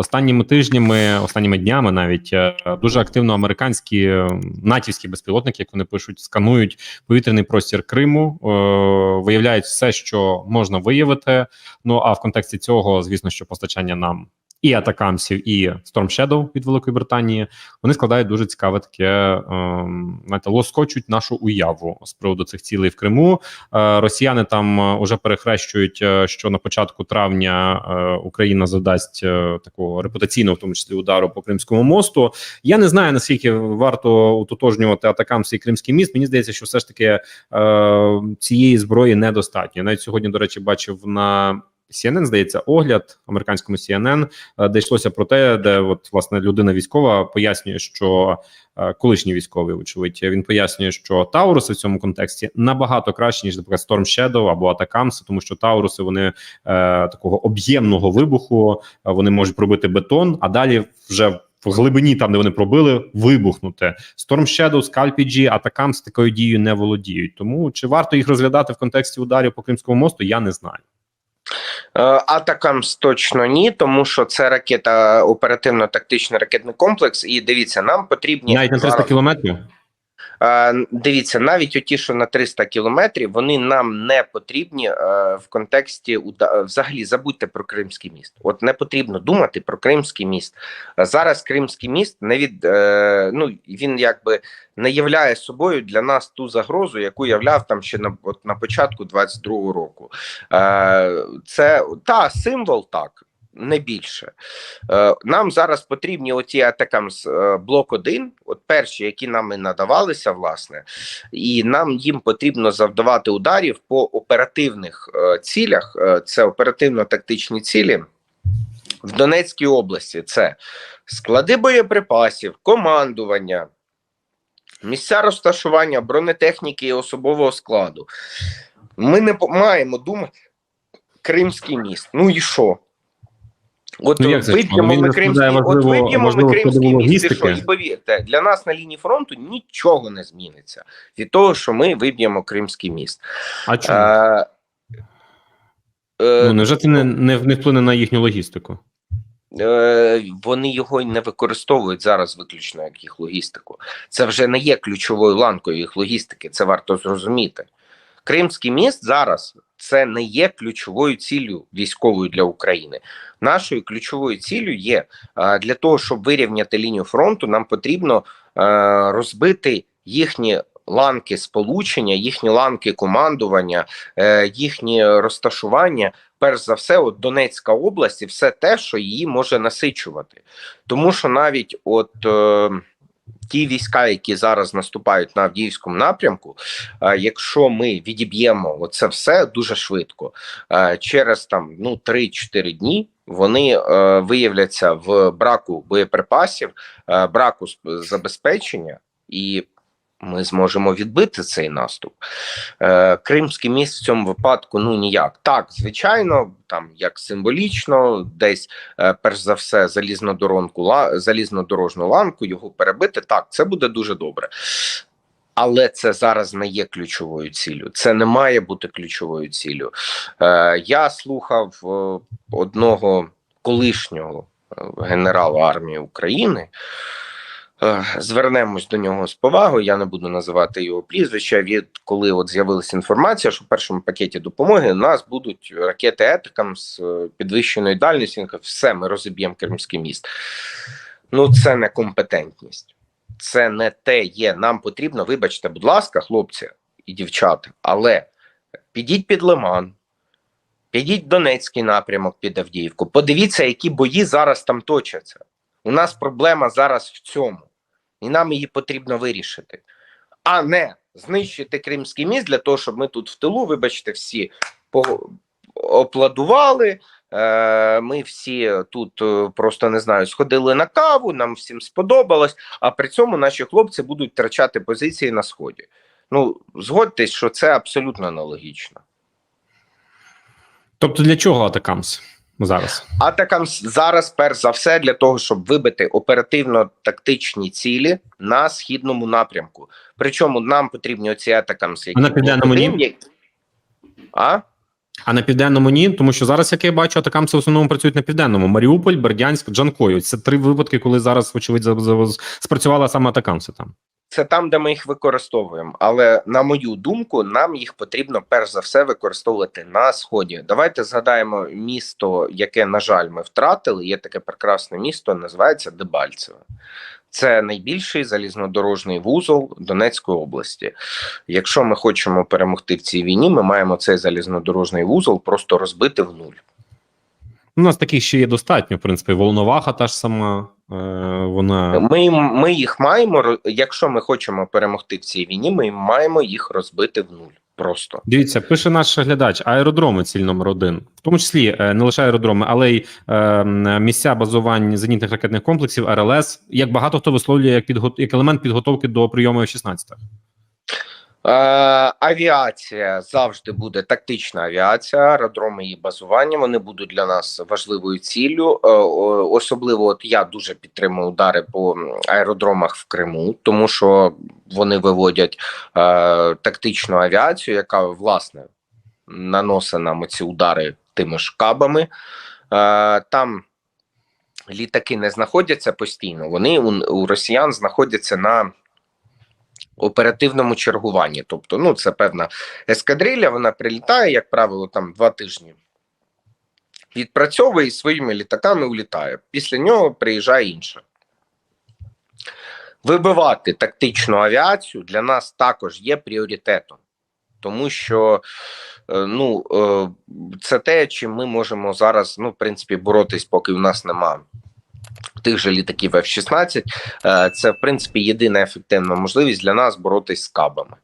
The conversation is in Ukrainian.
останніми тижнями, останніми днями навіть е, дуже активно американські е, натівські безпілотники, як вони пишуть, сканують повітряний простір Криму, е, виявляють все, що можна виявити. Ну а в контексті цього, звісно, що постачання нам. І атакамсів, і Storm Shadow від Великої Британії вони складають дуже цікаве таке ем, знаєте, лоскочуть нашу уяву з приводу цих цілей в Криму. Е, Росіяни там е, уже перехрещують, е, що на початку травня Україна задасть такого репутаційного, в тому числі удару по Кримському мосту. Я не знаю наскільки варто утотожнювати атакамси і Кримський міст. Мені здається, що все ж таки цієї зброї недостатньо. Навіть сьогодні, до речі, бачив на. CNN, здається, огляд американському CNN, е, де йшлося про те, де от власне людина військова пояснює, що е, колишній військовий, очевидь, він пояснює, що Тауруси в цьому контексті набагато краще ніж наприклад Storm Shadow або Атакамс, тому що Тауруси вони е, такого об'ємного вибуху, е, вони можуть пробити бетон, а далі вже в глибині, там де вони пробили, вибухнути. Storm Shadow, Scalp-G, Атакамс такою дією не володіють. Тому чи варто їх розглядати в контексті ударів по Кримському мосту? Я не знаю. Е, Атакамс точно ні, тому що це ракета оперативно-тактичний ракетний комплекс. І дивіться, нам потрібні Навіть на 300 зараз- кілометрів. Дивіться, навіть оті, що на 300 кілометрів, вони нам не потрібні е, в контексті взагалі забудьте про Кримський міст. От не потрібно думати про Кримський міст. Зараз Кримський міст не від е, ну він якби не являє собою для нас ту загрозу, яку являв там ще на от на початку 22-го року. Е, Це та символ так. Не більше Е, нам зараз потрібні оті атакам з е, блок 1 от перші, які нам і надавалися, власне, і нам їм потрібно завдавати ударів по оперативних е, цілях. Це оперативно-тактичні цілі в Донецькій області. Це склади боєприпасів, командування, місця розташування бронетехніки і особового складу. Ми не маємо думати Кримський міст. Ну і що? От Ну, виб'ємо ми складає от важливо- ми важливо Кримський складову міст. І що? І повірте, для нас на лінії фронту нічого не зміниться від того, що ми виб'ємо Кримський міст. А чому? Е, е, ну невже це не, не, не вплине на їхню логістику? Е, вони його не використовують зараз виключно як їх логістику. Це вже не є ключовою ланкою їх логістики. Це варто зрозуміти. Кримський міст зараз це не є ключовою ціллю військовою для України. Нашою ключовою ціллю є для того, щоб вирівняти лінію фронту, нам потрібно е, розбити їхні. Ланки сполучення, їхні ланки командування, е, їхні розташування перш за все, от Донецька область і все те, що її може насичувати. Тому що навіть от е, ті війська, які зараз наступають на Авдіївському напрямку, е, якщо ми відіб'ємо це все дуже швидко, е, через там ну 3-4 дні. Вони е, виявляться в браку боєприпасів, е, браку забезпечення, і ми зможемо відбити цей наступ. Е, Кримський міст в цьому випадку ну ніяк. Так, звичайно, там як символічно, десь е, перш за все залізнодоронку, ла, залізнодорожну ланку його перебити. Так, це буде дуже добре. Але це зараз не є ключовою ціллю. Це не має бути ключовою ціллю. Е, я слухав е, одного колишнього е, генерала армії України. Е, Звернемось до нього з повагою. Я не буду називати його прізвища. Від коли от з'явилася інформація, що в першому пакеті допомоги у нас будуть ракети етикам з е, підвищеною дальністю. Все, ми розіб'ємо Кримський міст. Ну, це не компетентність. Це не те є. Нам потрібно, вибачте, будь ласка, хлопці і дівчата, але підіть під Лиман, підіть в Донецький напрямок під Авдіївку. Подивіться, які бої зараз там точаться. У нас проблема зараз в цьому, і нам її потрібно вирішити, а не знищити Кримський міст для того, щоб ми тут в тилу, вибачте, всі опладували. Е, Ми всі тут е, просто не знаю, сходили на каву, нам всім сподобалось, а при цьому наші хлопці будуть втрачати позиції на сході. Ну, згодьтесь, що це абсолютно аналогічно. Тобто для чого Атакамс зараз? Атакам зараз, перш за все, для того, щоб вибити оперативно-тактичні цілі на східному напрямку. Причому нам потрібні оці атакамс, які А на південному ні? А? А на південному ні, тому що зараз, як я бачу, атакамси в основному працюють на південному: Маріуполь, Бердянськ, Джанкою. Це три випадки, коли зараз, вочевидь, спрацювала саме атакамси там. Це там, де ми їх використовуємо. Але на мою думку, нам їх потрібно перш за все використовувати на сході. Давайте згадаємо місто, яке, на жаль, ми втратили. Є таке прекрасне місто, називається Дебальцеве. Це найбільший залізнодорожний вузол Донецької області. Якщо ми хочемо перемогти в цій війні, ми маємо цей залізнодорожний вузол просто розбити в нуль. У нас таких ще є достатньо, в принципі, Волноваха та ж сама. Е, вона Ми, ми їх маємо, якщо ми хочемо перемогти в цій війні, ми маємо їх розбити в нуль. Просто. Дивіться, пише наш глядач: аеродроми ціль номер один, в тому числі е, не лише аеродроми, але й е, місця базувань зенітних ракетних комплексів, РЛС. Як багато хто висловлює як підго... як елемент підготовки до прийому F-16. Е, авіація завжди буде тактична авіація, аеродроми і базування. Вони будуть для нас важливою ціллю. Е, особливо, от я дуже підтримую удари по аеродромах в Криму, тому що вони виводять е, тактичну авіацію, яка власне наносить нам ці удари тими ж кабами. Е, там літаки не знаходяться постійно. Вони у, у росіян знаходяться на оперативному чергуванні. Тобто, ну це певна ескадрилля, вона прилітає, як правило, там два тижні. Відпрацьовує своїми літаками улітає. Після нього приїжджає інша. Вибивати тактичну авіацію для нас також є пріоритетом, тому що е, ну, е, це те, чим ми можемо зараз, ну, в принципі, боротись, поки в нас нема тих же літаків F-16. Е, Це, в принципі, єдина ефективна можливість для нас боротись з кабами.